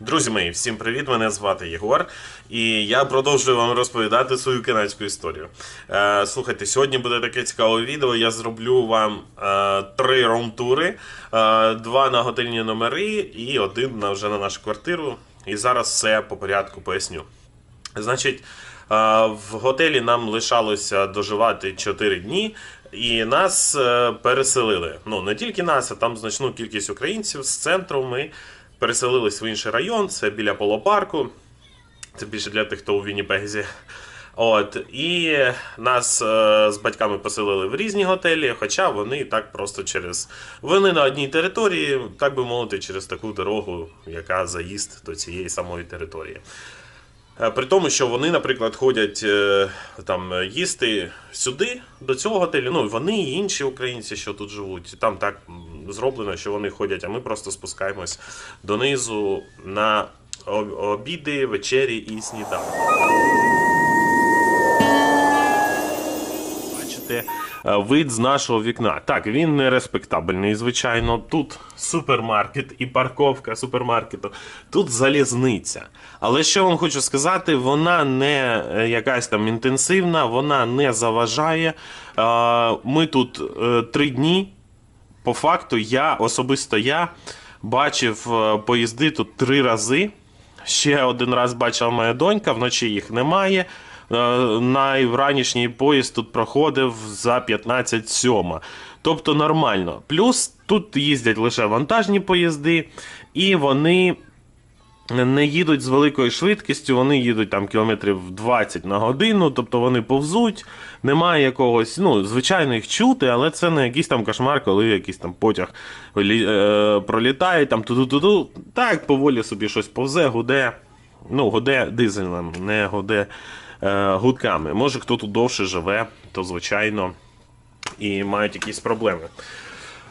Друзі мої, всім привіт! Мене звати Єгор, і я продовжую вам розповідати свою канадську історію. Е, слухайте, сьогодні буде таке цікаве відео. Я зроблю вам е, три ром-тури, е, два на готельні номери і один на вже на нашу квартиру. І зараз все по порядку поясню. Значить, е, в готелі нам лишалося доживати 4 дні, і нас е, переселили. Ну, не тільки нас, а там значну кількість українців з центру. Ми переселились в інший район, це біля полопарку. Це більше для тих, хто у Вінніпегзі. От, і нас е, з батьками поселили в різні готелі, хоча вони так просто через. Вони на одній території, так би мовити, через таку дорогу, яка заїзд до цієї самої території. Е, При тому, що вони, наприклад, ходять е, там їсти сюди, до цього готелю. Ну, вони і інші українці, що тут живуть. Там так зроблено, що вони ходять, а ми просто спускаємось донизу на обіди, вечері і сніданки. Бачите е, вид з нашого вікна. Так, він не респектабельний, звичайно. Тут супермаркет і парковка супермаркету. Тут залізниця. Але що вам хочу сказати, вона не е, якась там інтенсивна, вона не заважає. Е, Ми тут три дні. По факту, я особисто я бачив е, поїзди тут три рази. Ще один раз бачила моя донька, вночі їх немає. Найвранішній Найранішній поїзд тут проходив за 15 сьома. Тобто нормально. Плюс тут їздять лише вантажні поїзди, і вони не їдуть з великою швидкістю, вони їдуть там кілометрів 20 на годину, тобто вони повзуть, немає якогось, ну, звичайно, їх чути, але це не якийсь там кошмар, коли якийсь там потяг е, пролітає, там ту-ту-ту-ту. Так, поволі собі щось повзе, гуде. Ну, гуде дизелем, не гуде е, гудками. Може, хто тут довше живе, то звичайно і мають якісь проблеми.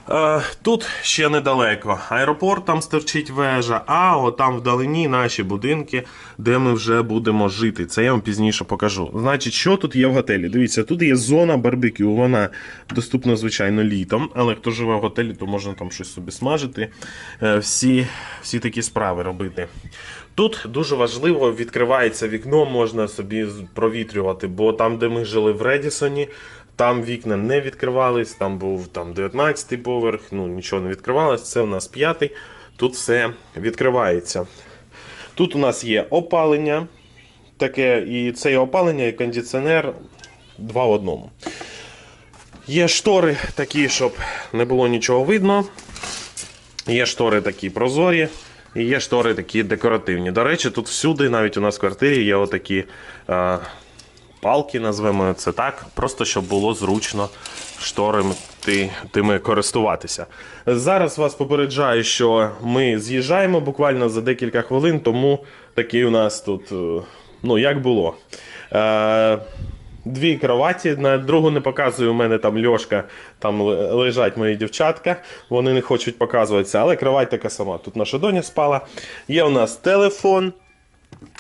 Е, Тут ще недалеко. Аеропорт там стерчить вежа, а отам вдалині наші будинки, де ми вже будемо жити. Це я вам пізніше покажу. Значить, що тут є в готелі? Дивіться, тут є зона барбекю. Вона доступна, звичайно, літом, але хто живе в готелі, то можна там щось собі смажити. е, Всі, всі такі справи робити. Тут дуже важливо, відкривається вікно, можна собі провітрювати, бо там, де ми жили в Редісоні, там вікна не відкривались, там був там 19 поверх, ну нічого не відкривалось, це у нас п'ятий. Тут все відкривається. Тут у нас є опалення, таке, і це є опалення і кондиціонер два в одному. Є штори такі, щоб не було нічого видно. Є штори такі прозорі, і є штори такі декоративні. До речі, тут всюди, навіть у нас в квартирі, є отакі е, палки, назвемо це так, просто щоб було зручно шторами ти, тими користуватися. Зараз вас попереджаю, що ми з'їжджаємо буквально за декілька хвилин, тому такий у нас тут, е, ну як було. Е, Дві кроваті, на другу не показую, у мене там льошка, там лежать мої дівчатка, вони не хочуть показуватися, але кровать така сама. Тут наша доня спала. Є у нас телефон,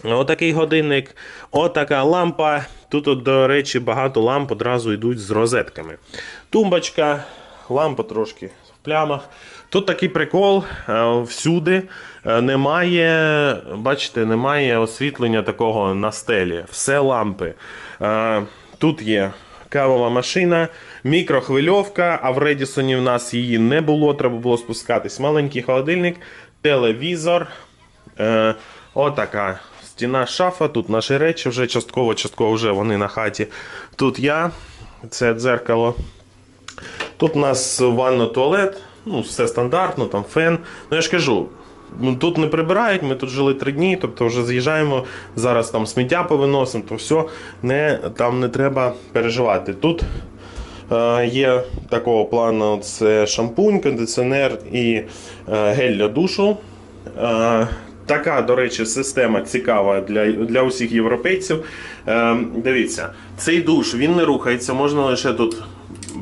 отакий годинник, отака лампа. Тут, до речі, багато ламп одразу йдуть з розетками. Тумбочка, лампа трошки в плямах. Тут такий прикол е, всюди е, немає, бачите, немає освітлення такого на стелі. Все лампи. Е, Тут є кавова машина, мікрохвильовка, а в Редісоні в нас її не було, треба було спускатись. Маленький холодильник, телевізор. Отака стіна шафа. Тут наші речі вже частково, частково вже вони на хаті. Тут я, це дзеркало. Тут у нас ванна туалет, ну, все стандартно, там фен. Ну я ж кажу, ну, тут не прибирають, ми тут жили три дні, тобто вже з'їжджаємо, зараз там сміття повиносимо, то все, не, там не треба переживати. Тут е, є такого плану: це шампунь, кондиціонер і е, гель для душу. Е, Така, до речі, система цікава для, для усіх європейців. Е, дивіться, цей душ він не рухається, можна лише тут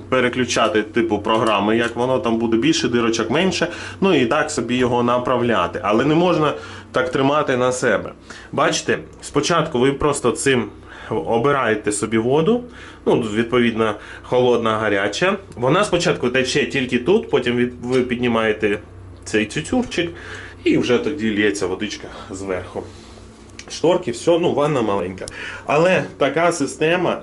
переключати типу програми, як воно там буде більше, дирочок менше. Ну і так собі його направляти. Але не можна так тримати на себе. Бачите, спочатку ви просто цим обираєте собі воду, ну, відповідно, холодна, гаряча. Вона спочатку тече тільки тут, потім ви піднімаєте цей цюцюрчик І вже тоді лється водичка зверху. Шторки, все, ну, ванна маленька. Але така система.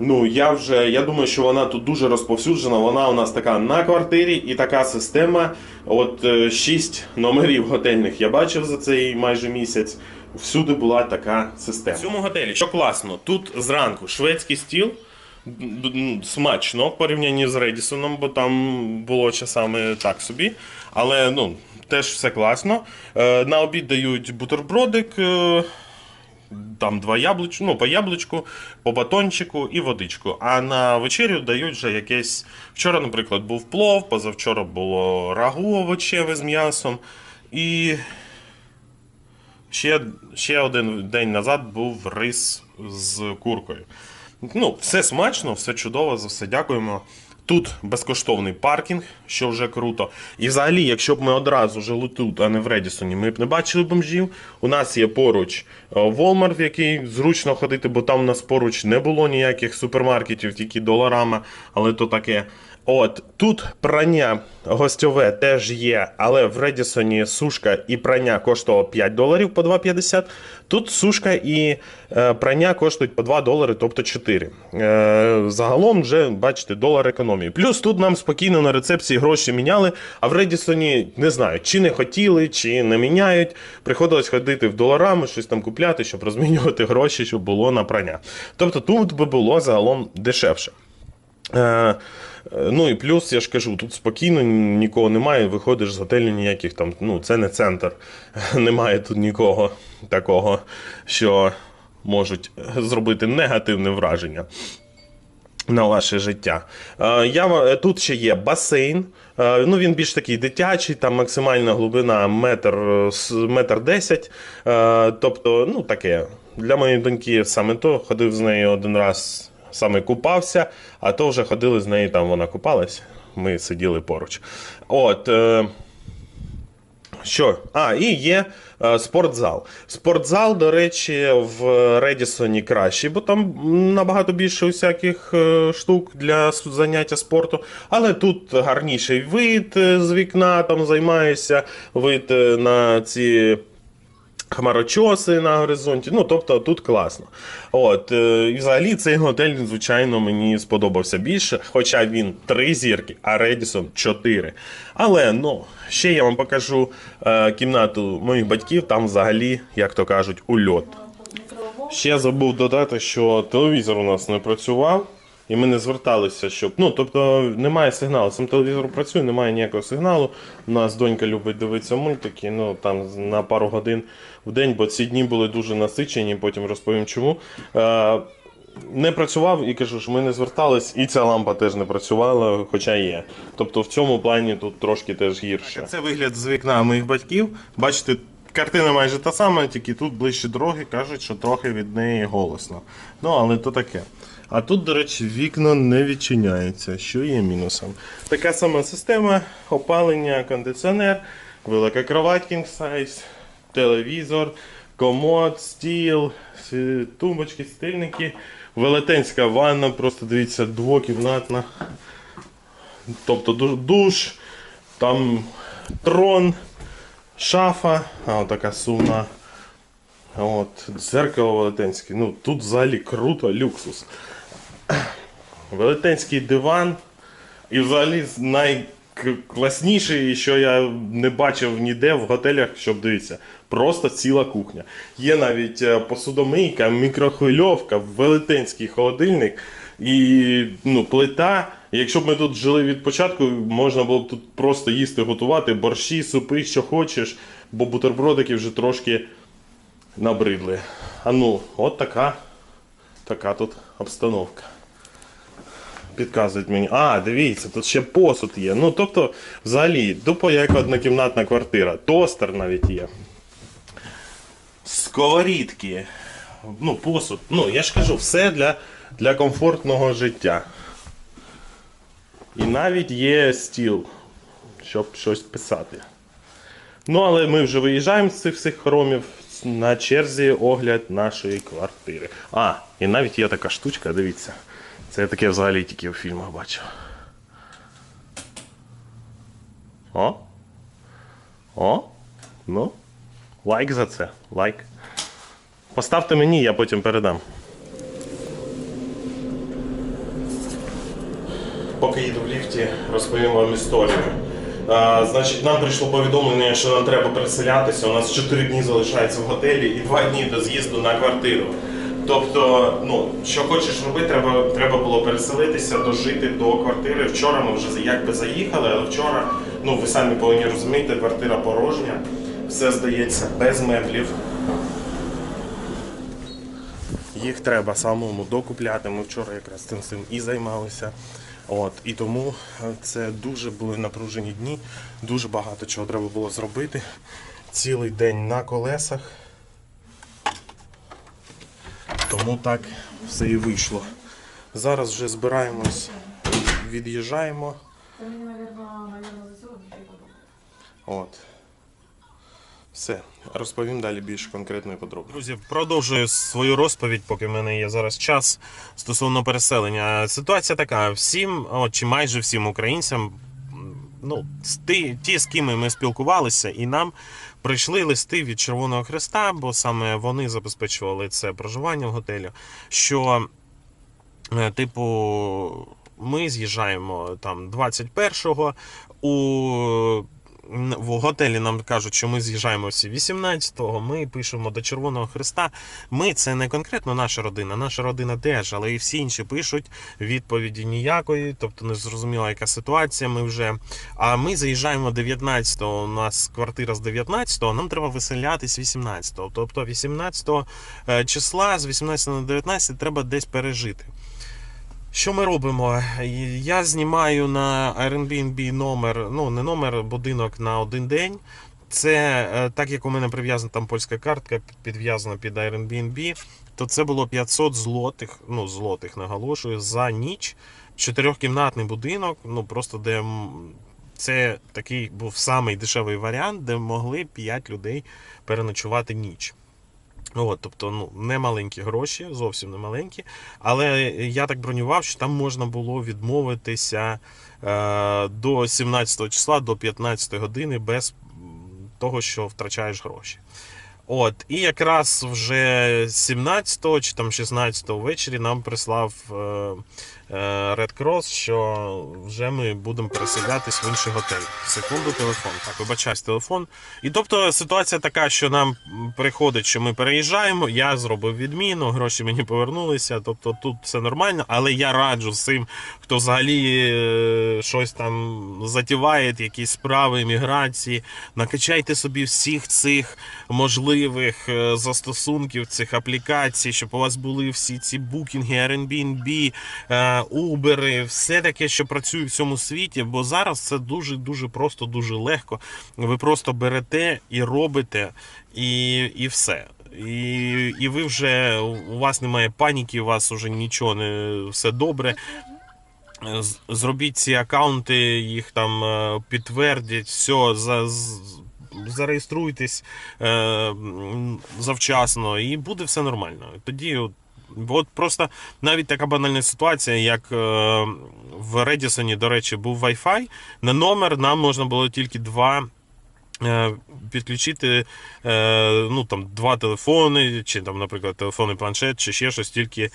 Ну, я вже я думаю, що вона тут дуже розповсюджена. Вона у нас така на квартирі, і така система. От е, шість номерів готельних я бачив за цей майже місяць. Всюди була така система. В цьому готелі, що класно, тут зранку шведський стіл. Д- Смачно в порівнянні з Редісоном, бо там було часами так собі. Але ну, теж все класно. Е, На обід дають бутербродик. е, там два яблуч, ну, по яблучку, по батончику і водичку. А на вечерю дають вже якесь. Вчора, наприклад, був плов, позавчора було рагу овочеве з м'ясом. І ще, ще один день назад був рис з куркою. Ну, все смачно, все чудово, за все дякуємо. Тут безкоштовний паркінг, що вже круто. І взагалі, якщо б ми одразу жили тут, а не в Редісоні, ми б не бачили бомжів. У нас є поруч е, Walmart, в який зручно ходити, бо там у нас поруч не було ніяких супермаркетів, тільки доларама, але то таке. От тут прання гостьове теж є, але в Редісоні сушка і прання коштувало 5 доларів по 2,50. Тут сушка і е, прання коштують по 2 долари, тобто 4. Е, загалом вже бачите, долар економії. Плюс тут нам спокійно на рецепції гроші міняли, а в Редісоні не знаю, чи не хотіли, чи не міняють. Приходилось ходити в доларами, щось там купляти, щоб розмінювати гроші, щоб було на прання. Тобто тут би було загалом дешевше. Е, е, ну і плюс, я ж кажу, тут спокійно нікого немає, виходиш з готелю ніяких там, ну це не центр. Немає тут нікого такого, що можуть зробити негативне враження на ваше життя. Е, Я, тут ще є басейн. Е, Ну, він більш такий дитячий, там максимальна глибина метр, е, метр десять. Е, Тобто, ну таке. Для моєї доньки саме то ходив з нею один раз, саме купався, а то вже ходили з нею, там вона купалась. Ми сиділи поруч. От. е, що? А, і є е, спортзал. Спортзал, до речі, в Редісоні кращий, бо там набагато більше усяких е, штук для заняття спорту. Але тут гарніший вид е, з вікна, там займаєшся, вид е, на ці. Хмарочоси на горизонті, ну тобто тут класно. От е, і взагалі цей готель, звичайно, мені сподобався більше, хоча він три зірки, а Редісон чотири. Але ну ще я вам покажу е, кімнату моїх батьків. Там взагалі, як то кажуть, ульот. Ще забув додати, що телевізор у нас не працював, і ми не зверталися, щоб. Ну, тобто немає сигналу. Сам телевізор працює, немає ніякого сигналу. У нас донька любить дивитися мультики, ну там на пару годин в день, бо ці дні були дуже насичені, потім розповім чому. Е, не працював і кажу, що ми не звертались, і ця лампа теж не працювала, хоча є. Тобто в цьому плані тут трошки теж гірше. Це вигляд з вікна моїх батьків. Бачите, картина майже та сама, тільки тут ближче дороги кажуть, що трохи від неї голосно. Ну, але то таке. А тут, до речі, вікна не відчиняються, що є мінусом. Така сама система, опалення, кондиціонер, велика кровать king size, телевізор, комод, стіл, тумбочки, стильники, велетенська ванна, просто дивіться, двокімнатна. Тобто душ, там трон, шафа, а така сумна. От, дзеркало велетенське. Ну, тут взагалі круто, люксус. Велетенський диван. І взагалі найкласніший, що я не бачив ніде в готелях, щоб дивіться, просто ціла кухня. Є навіть е, посудомийка, мікрохвильовка, велетенський холодильник і ну, плита. Якщо б ми тут жили від початку, можна було б тут просто їсти, готувати борщі, супи, що хочеш, бо бутербродики вже трошки набридли. А ну, от така, така тут обстановка. Підказують мені. А, дивіться, тут ще посуд є. Ну, тобто, взагалі, тупо як однокімнатна квартира. Тостер навіть є. Сковорідки. Ну, посуд. Ну, я ж кажу, все для, для комфортного життя. І навіть є стіл, щоб щось писати. Ну, але ми вже виїжджаємо з цих всіх На черзі огляд нашої квартири. А, і навіть є така штучка, дивіться. Це я таке взагалі тільки у фільмах бачив. О. О. Ну, лайк за це. Лайк. Поставте мені, я потім передам. Поки їду в ліфті, розповім вам історію. Значить, нам прийшло повідомлення, що нам треба переселятися. У нас 4 дні залишається в готелі і 2 дні до з'їзду на квартиру. Тобто, ну, що хочеш робити, треба, треба було переселитися, дожити до квартири. Вчора ми вже якби заїхали, але вчора, ну ви самі повинні розуміти, квартира порожня, все здається без меблів. Їх треба самому докупляти. Ми вчора якраз цим цим і займалися. От, і тому е, це дуже були напружені дні, дуже багато чого треба було зробити. Цілий день на колесах. Тому так все і вийшло. Зараз вже збираємось, від'їжджаємо. От. Все, розповім далі більш конкретно і подробно. Друзі, продовжую свою розповідь, поки в мене є зараз час стосовно переселення. Ситуація така: всім, от, чи майже всім українцям, ну, ті, ті, з ким ми спілкувалися, і нам прийшли листи від Червоного Хреста, бо саме вони забезпечували це проживання в готелі. Що Е, Типу, ми з'їжджаємо там 21-го. У в готелі нам кажуть, що ми з'їжджаємо всі 18-го. Ми пишемо до Червоного Христа. Ми це не конкретно наша родина, наша родина теж, але і всі інші пишуть відповіді ніякої, тобто не зрозуміла, яка ситуація. Ми вже. А ми заїжджаємо 19-го. У нас квартира з 19-го, нам треба виселятись 18-го. Тобто 18 е, числа з 18 на 19 треба десь пережити. Що ми робимо? Я знімаю на Airbnb номер, ну не номер, будинок на один день. Це е, так як у мене прив'язана там польська картка, підв'язана під Airbnb, то це було 500 злотих, ну злотих наголошую, за ніч. Чотирьохкімнатний будинок, ну просто де це такий був самий дешевий варіант, де могли 5 людей переночувати ніч. От, тобто, ну, не маленькі гроші, зовсім не маленькі. Але я так бронював, що там можна було відмовитися е, до 17 числа, до 15 години без того, що втрачаєш гроші. От, і якраз вже 17 чи там 16 ввечері нам прислав е, Red Cross, що вже ми будемо переселятись в інший готель. Секунду, телефон. Так, вибачаюсь, телефон. І тобто ситуація така, що нам приходить, що ми переїжджаємо. Я зробив відміну, гроші мені повернулися. Тобто тут все нормально, але я раджу всім, хто взагалі е, щось там затіває, якісь справи імміграції. Накачайте собі всіх цих можливих е, застосунків, цих аплікацій, щоб у вас були всі ці букінги, Airbnb, е, Uber, все таке, що працює в цьому світі. Бо зараз це дуже дуже просто, дуже легко. Ви просто берете і робите, і, і все. І, і ви вже у вас немає паніки, у вас вже нічого не все добре. Зробіть ці аккаунти, їх там е, підтвердять, все, за, зареєструйтесь е, завчасно, і буде все нормально. Тоді от, от просто навіть така банальна ситуація, як е, в Редісоні, до речі, був Wi-Fi, на номер нам можна було тільки два. е, Підключити е, ну, там, два телефони, чи, там, наприклад, телефон і планшет, чи ще щось, тільки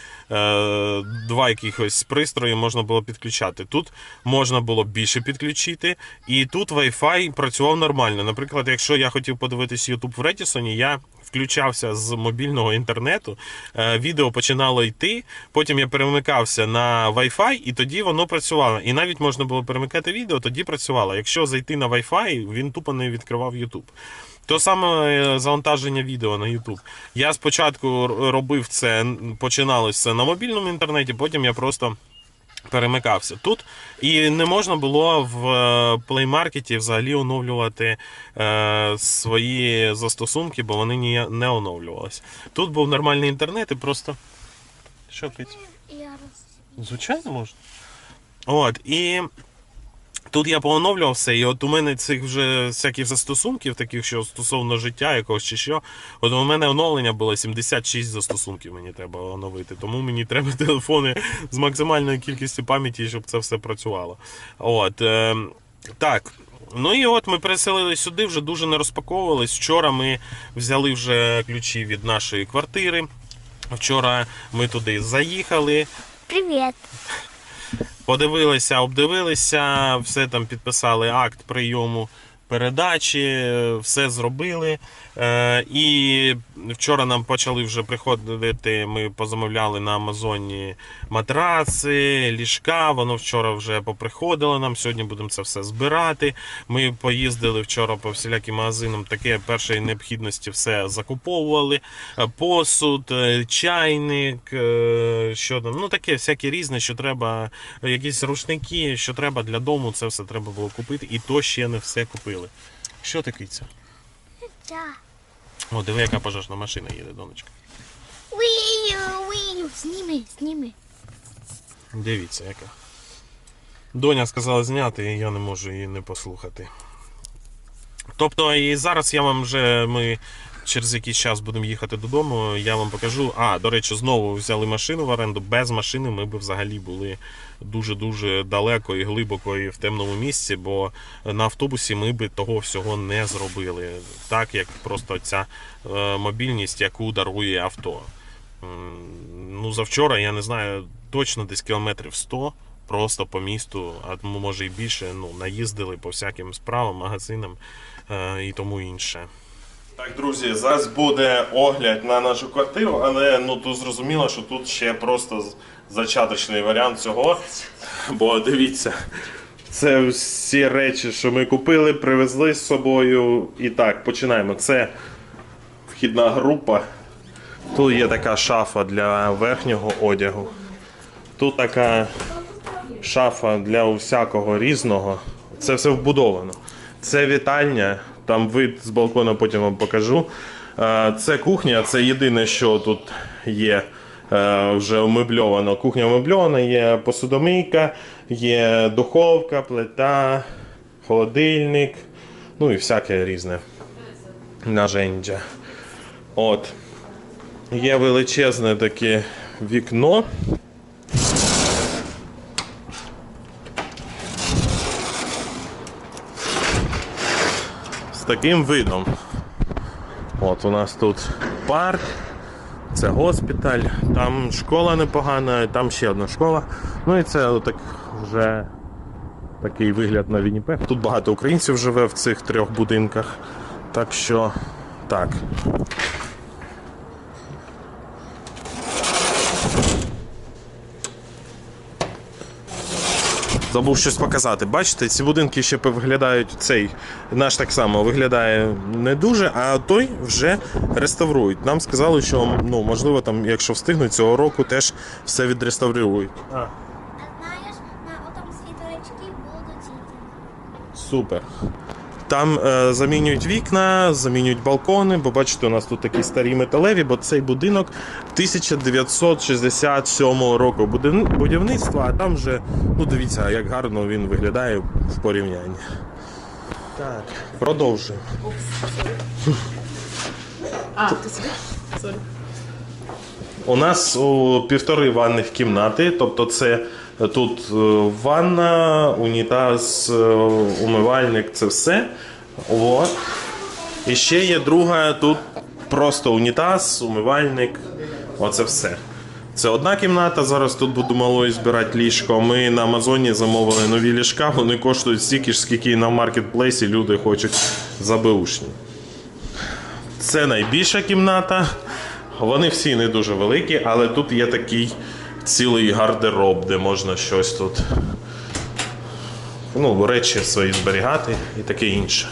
два якихось пристрої можна було підключати. Тут можна було більше підключити, і тут Wi-Fi працював нормально. Наприклад, якщо я хотів подивитись YouTube в Редісоні, я включався з мобільного інтернету, е, відео починало йти, потім я перемикався на Wi-Fi, і тоді воно працювало. І навіть можна було перемикати відео, тоді працювало. Якщо зайти на Wi-Fi, він тупо не відкривав YouTube. То саме е, завантаження відео на YouTube. Я спочатку робив це, починалось це на мобільному інтернеті, потім я просто перемикався тут. І не можна було в плеймаркеті Play Market взагалі оновлювати е, свої застосунки, бо вони ні, не оновлювалися. Тут був нормальний інтернет і просто. Що пить? Звичайно можна. От, і тут я пооновлював все, і от у мене цих вже всяких застосунків, таких, що стосовно життя якогось чи що. От у мене оновлення було 76 застосунків, мені треба оновити. Тому мені треба телефони з максимальною кількістю пам'яті, щоб це все працювало. От. Е, так, Ну і от ми переселились сюди, вже дуже не розпаковувались. Вчора ми взяли вже ключі від нашої квартири. Вчора ми туди заїхали, Привет. Подивилися, обдивилися, все там підписали акт прийому передачі, все зробили. Е, і вчора нам почали вже приходити. Ми позамовляли на Амазоні матраци, ліжка. Воно вчора вже поприходило нам. Сьогодні будемо це все збирати. Ми поїздили вчора по всіляким магазинам. Таке першої необхідності все закуповували. Е, Посуд, е, чайник, що там, ну таке всяке різне, що треба, якісь рушники, що треба для дому, це все треба було купити, і то ще не все купили. Що таке це? О, диви, яка пожежна машина їде, донечка. Вію, вію, зніми, зніми. Дивіться, яка. Доня сказала зняти, і я не можу її не послухати. Тобто, і зараз я вам вже ми через якийсь час будемо їхати додому. Я вам покажу. А, до речі, знову взяли машину в оренду. Без машини ми б взагалі були дуже-дуже далеко і глибоко і в темному місці, бо на автобусі ми би того всього не зробили. Так як просто ця е, мобільність, яку дарує авто. Ну, завчора, я не знаю, точно десь кілометрів 100 просто по місту, а може і більше, ну, наїздили по всяким справам, магазинам е, і тому інше. Так, друзі, зараз буде огляд на нашу квартиру, але ну тут зрозуміло, що тут ще просто зачаточний варіант цього. Бо дивіться, це всі речі, що ми купили, привезли з собою. І так, починаємо. Це вхідна група. Тут є така шафа для верхнього одягу. Тут така шафа для усякого різного. Це все вбудовано. Це вітальня, там вид з балкона потім вам покажу. Е, Це кухня, це єдине, що тут є е, вже умебльовано. Кухня умебльована, є посудомийка, є духовка, плита, холодильник, ну і всяке різне нажендя. От. Є величезне таке вікно. Таким видом. От у нас тут парк, це госпіталь, там школа непогана, там ще одна школа. Ну і це отак вже такий вигляд на Вінніпег. Тут багато українців живе в цих трьох будинках. Так що так. Забув щось показати. Бачите, ці будинки ще виглядають. Цей наш так само виглядає не дуже, а той вже реставрують. Нам сказали, що ну можливо, там, якщо встигнуть цього року, теж все відреставрують. А, супер. Там е, замінюють вікна, замінюють балкони, бо бачите, у нас тут такі старі металеві, бо цей будинок 1967 року будівництва, а там вже, ну дивіться, як гарно він виглядає в порівнянні. Так, продовжуємо. А, ти собі? Сорі. У нас о, півтори ванних кімнати, тобто це тут е, ванна, унітаз, е, умивальник, це все. От. І ще є друга, тут просто унітаз, умивальник, оце все. Це одна кімната. Зараз тут буду малою збирати ліжко. Ми на Амазоні замовили нові ліжка, вони коштують стільки ж, скільки і на маркетплейсі люди хочуть за беушні. Це найбільша кімната. Вони всі не дуже великі, але тут є такий цілий гардероб, де можна щось тут. Ну, речі свої зберігати і таке інше.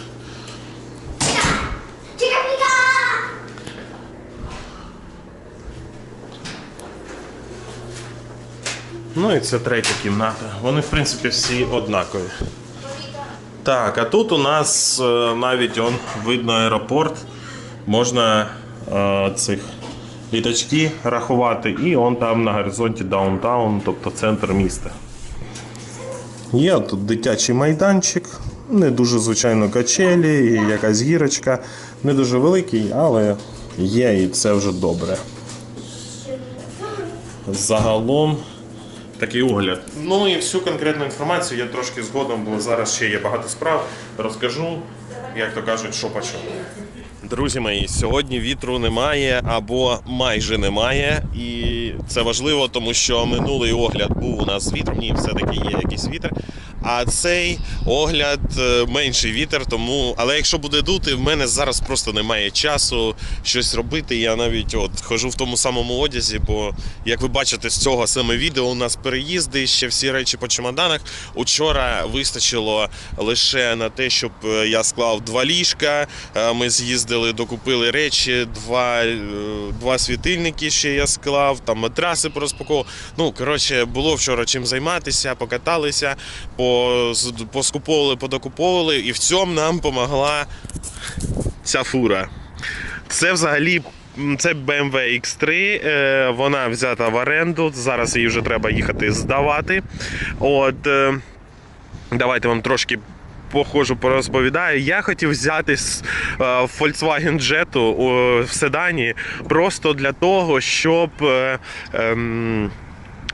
Ну і це третя кімната. Вони, в принципі, всі однакові. Так, а тут у нас е, навіть он, видно аеропорт. Можна е, цих літачки рахувати, і он там на горизонті даунтаун, тобто центр міста. Є тут дитячий майданчик, не дуже звичайно качелі, і якась гірочка. Не дуже великий, але є і це вже добре. Загалом такий огляд. Ну і всю конкретну інформацію я трошки згодом, бо зараз ще є багато справ. Розкажу, як то кажуть, що по чому. Друзі мої, сьогодні вітру немає або майже немає, і це важливо, тому що минулий огляд був у нас з вітром. Ні, все-таки є якийсь вітер. А цей огляд е, менший вітер, тому. Але якщо буде дути, в мене зараз просто немає часу щось робити. Я навіть от хожу в тому самому одязі, бо як ви бачите з цього саме відео, у нас переїзди, ще всі речі по чемоданах. Учора вистачило лише на те, щоб е, я склав два ліжка. е, Ми з'їздили, докупили речі, два, два світильники ще я склав, там матраси порозпаковував. Ну, коротше, було вчора чим займатися, покаталися, по- поскуповували, подокуповували, і в цьому нам допомогла ця фура. Це взагалі. Це BMW X3, е, вона взята в оренду. Зараз її вже треба їхати здавати. От, е, давайте вам трошки похожу порозповідаю. Я хотів взяти з е, Volkswagen Jetta о, в седані просто для того, щоб. ем,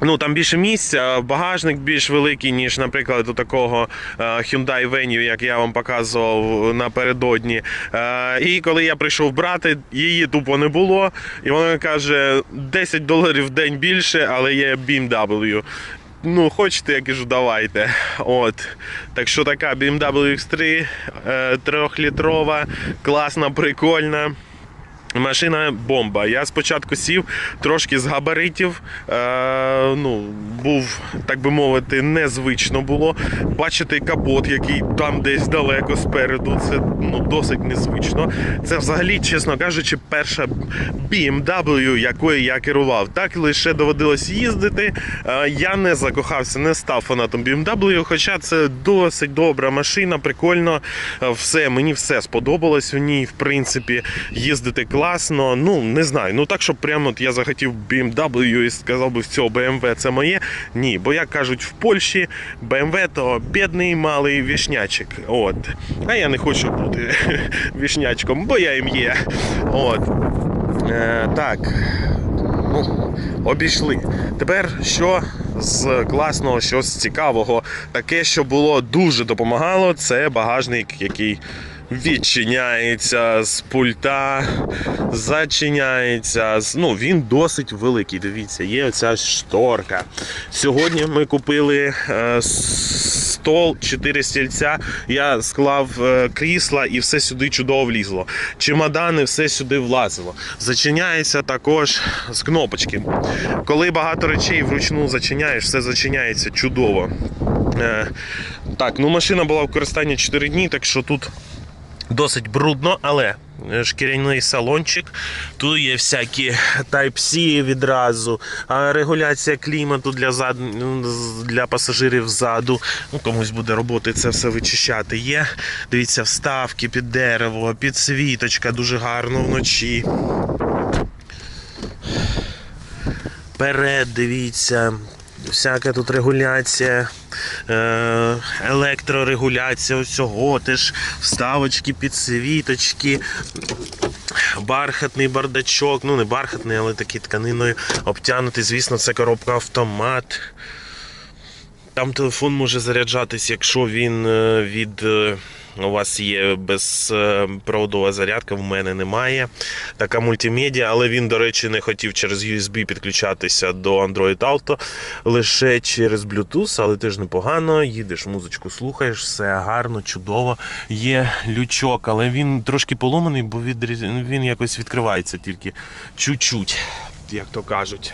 Ну, там більше місця, багажник більш великий, ніж, наприклад, у такого е, Hyundai Venue, як я вам показував напередодні. Е, І коли я прийшов брати, її тупо не було. І вона каже: 10 доларів в день більше, але є BMW. Ну, хочете, я кажу, давайте. От. Так що така BMW X3 е, трьохлітрова, класна, прикольна. Машина бомба. Я спочатку сів трошки з габаритів. Е, ну, був, так би мовити, незвично було. Бачити капот, який там десь далеко спереду. Це ну, досить незвично. Це взагалі, чесно кажучи, перша BMW, якою я керував. Так лише доводилось їздити. Е, я не закохався, не став фанатом BMW, хоча це досить добра машина, прикольно. Е, Все, мені все сподобалось в ній, в принципі, їздити класно. Ну, не знаю. Ну так, щоб прямо от я захотів BMW і сказав би, все, BMW це моє. Ні, бо як кажуть в Польщі, BMW то бідний малий вішнячик. От. А я не хочу бути вішнячком, бо я їм є. От. Е, так. Ну, обійшли. Тепер що з класного, що з цікавого, таке, що було дуже допомагало, це багажник, який відчиняється з пульта, зачиняється. Ну, він досить великий. Дивіться, є оця шторка. Сьогодні ми купили е, стол, 4 стільця. Я склав е, крісла і все сюди чудово влізло. Чемодани, все сюди влазило. Зачиняється також з кнопочки. Коли багато речей вручну зачиняєш, все зачиняється чудово. Е, так, ну машина була в користанні 4 дні, так що тут досить брудно, але е, шкіряний салончик. Тут є всякі Type-C відразу, регуляція клімату для, зад... для пасажирів ззаду. Ну, комусь буде роботи це все вичищати. Є. Дивіться, вставки під дерево, підсвіточка дуже гарно вночі. Перед, дивіться, всяка тут регуляція, е, електрорегуляція усього, теж вставочки, підсвіточки, бархатний бардачок, ну не бархатний, але такий тканиною обтянутий. Звісно, це коробка автомат. Там телефон може заряджатись, якщо він е, від. Е, У вас є безпроводова зарядка, в мене немає. Така мультимедіа, але він, до речі, не хотів через USB підключатися до Android Auto, лише через Bluetooth, але теж непогано. Їдеш, музичку слухаєш, все гарно, чудово. Є лючок, але він трошки поломаний, бо він якось відкривається тільки чуть-чуть, як то кажуть.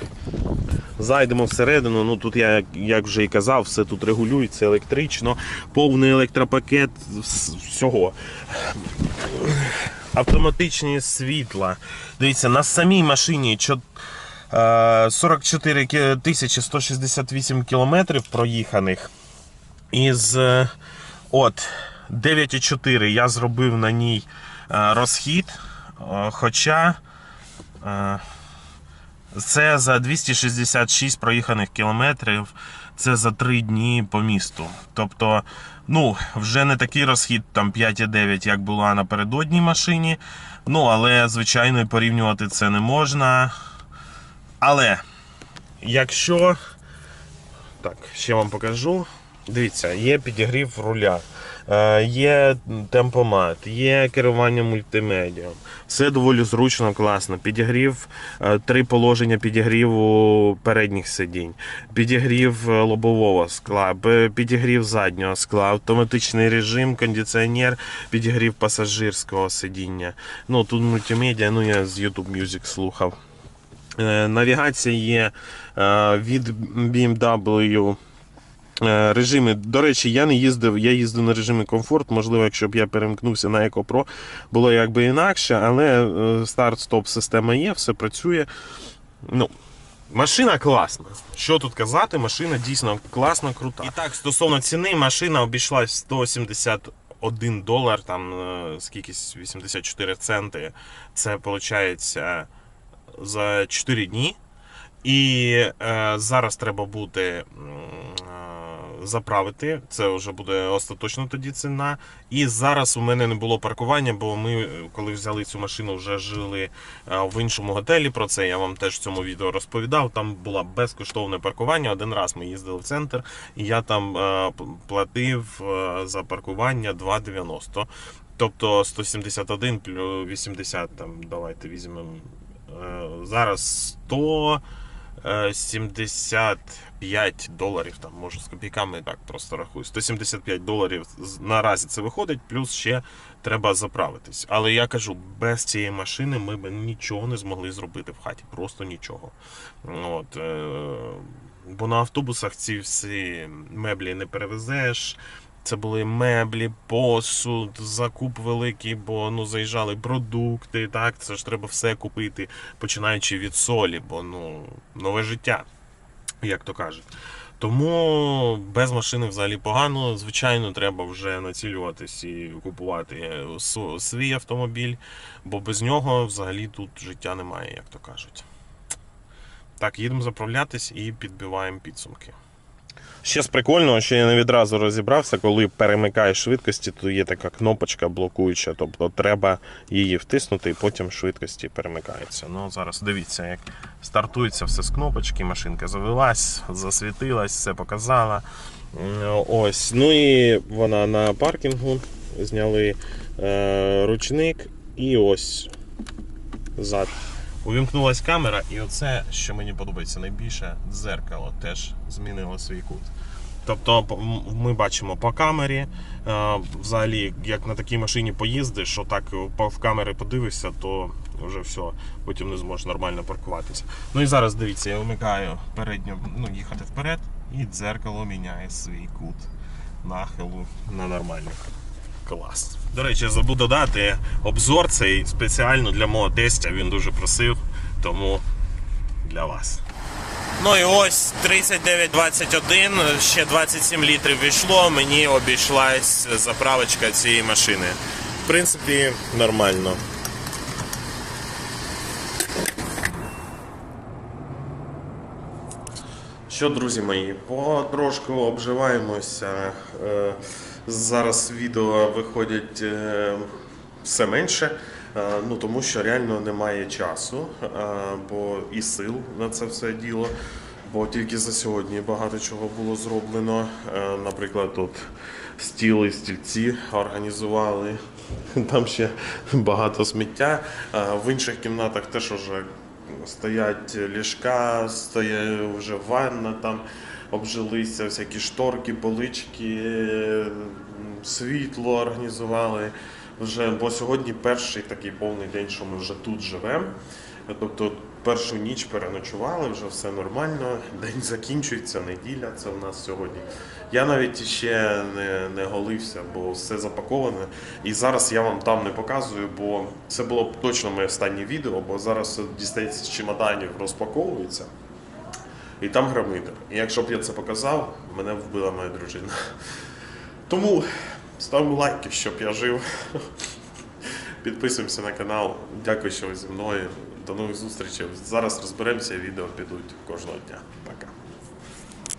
Зайдемо всередину. Ну тут я, як вже і казав, все тут регулюється електрично, повний електропакет всього. Автоматичні світла. Дивіться, на самій машині е, 44 тисячі 168 кілометрів проїханих. Із е, от 9,4 я зробив на ній е, розхід. е, Хоча. Це за 266 проїханих кілометрів. Це за 3 дні по місту. Тобто, ну, вже не такий розхід, там 5,9, як була напередодній машині. Ну, але, звичайно, порівнювати це не можна. Але якщо Так, ще вам покажу. Дивіться, є підігрів руля, є темпомат, є керування мультимедіа. Все доволі зручно, класно. Підігрів, е, три положення підігріву передніх сидінь, підігрів е, лобового скла, підігрів заднього скла, автоматичний режим, кондиціонер, підігрів пасажирського сидіння. Ну тут мультимедіа, ну я з YouTube Music слухав. Е, Навігація є е, від BMW. Е, Режими, до речі, я не їздив, я їздив на режимі комфорт. Можливо, якщо б я перемкнувся на Eco Pro, було якби інакше, але е, старт-стоп система є, все працює. Ну, машина класна. Що тут казати, машина дійсно класна, крута. І так, стосовно ціни, машина обійшлась 171 долар, там е, скількись 84 центи. Це виходить за 4 дні. І е, зараз треба е, заправити. Це вже буде остаточно тоді ціна. І зараз у мене не було паркування, бо ми, е, коли взяли цю машину, вже жили е, в іншому готелі. Про це я вам теж в цьому відео розповідав. Там було безкоштовне паркування. Один раз ми їздили в центр, і я там е, платив за паркування 2,90. Тобто 171 плюс 80, там, давайте візьмемо. Зараз 100. Е, 75 доларів, там може з копійками так просто рахую. 175 доларів наразі це виходить, плюс ще треба заправитись. Але я кажу, без цієї машини ми б нічого не змогли зробити в хаті. Просто нічого. От, е, бо на автобусах ці всі меблі не перевезеш. Це були меблі, посуд, закуп великий, бо ну заїжджали продукти. Так, це ж треба все купити, починаючи від солі, бо ну нове життя, як то кажуть. Тому без машини взагалі погано. Звичайно, треба вже націлюватись і купувати свій автомобіль, бо без нього взагалі тут життя немає, як то кажуть. Так, їдемо заправлятись і підбиваємо підсумки. Ще з прикольного, що я не відразу розібрався, коли перемикаєш швидкості, то є така кнопочка блокуюча, тобто треба її втиснути і потім швидкості перемикаються. Ну зараз дивіться, як стартується все з кнопочки, машинка завелась, засвітилась, все показала. Ось. Ну і вона на паркінгу. Зняли е, ручник і ось зад. Увімкнулась камера, і оце, що мені подобається найбільше, дзеркало теж змінило свій кут. Тобто ми бачимо по камері, е, взагалі, як на такій машині поїздиш, так в камери подивишся, то вже все, потім не зможеш нормально паркуватися. Ну і зараз дивіться, я вмикаю передню, ну, їхати вперед, і дзеркало міняє свій кут нахилу на нормальний. Клас. До речі, забув додати обзор цей спеціально для мого тестя. Він дуже просив, тому для вас. Ну і ось 3921, ще 27 літрів війшло, мені обійшлась заправочка цієї машини. В принципі, нормально. Що, друзі мої, потрошку обживаємося. Зараз відео виходять е, все менше, е, ну тому що реально немає часу, е, бо і сил на це все діло. Бо тільки за сьогодні багато чого було зроблено. Наприклад, тут стіл і стільці організували. Там ще багато сміття. В інших кімнатах теж уже стоять ліжка, стоять вже ванна, там обжилися, всякі шторки, полички, світло організували. Вже, бо сьогодні перший такий повний день, що ми вже тут живемо. Тобто першу ніч переночували, вже все нормально. День закінчується, неділя це в нас сьогодні. Я навіть ще не, не голився, бо все запаковане. І зараз я вам там не показую, бо це було б точно моє останнє відео, бо зараз дістається з чемоданів, розпаковується. І там громити. І якщо б я це показав, мене вбила моя дружина. Тому ставимо лайки, щоб я жив. Підписуємося на канал. Дякую, що ви зі мною. До нових зустрічей. Зараз розберемося, відео підуть кожного дня.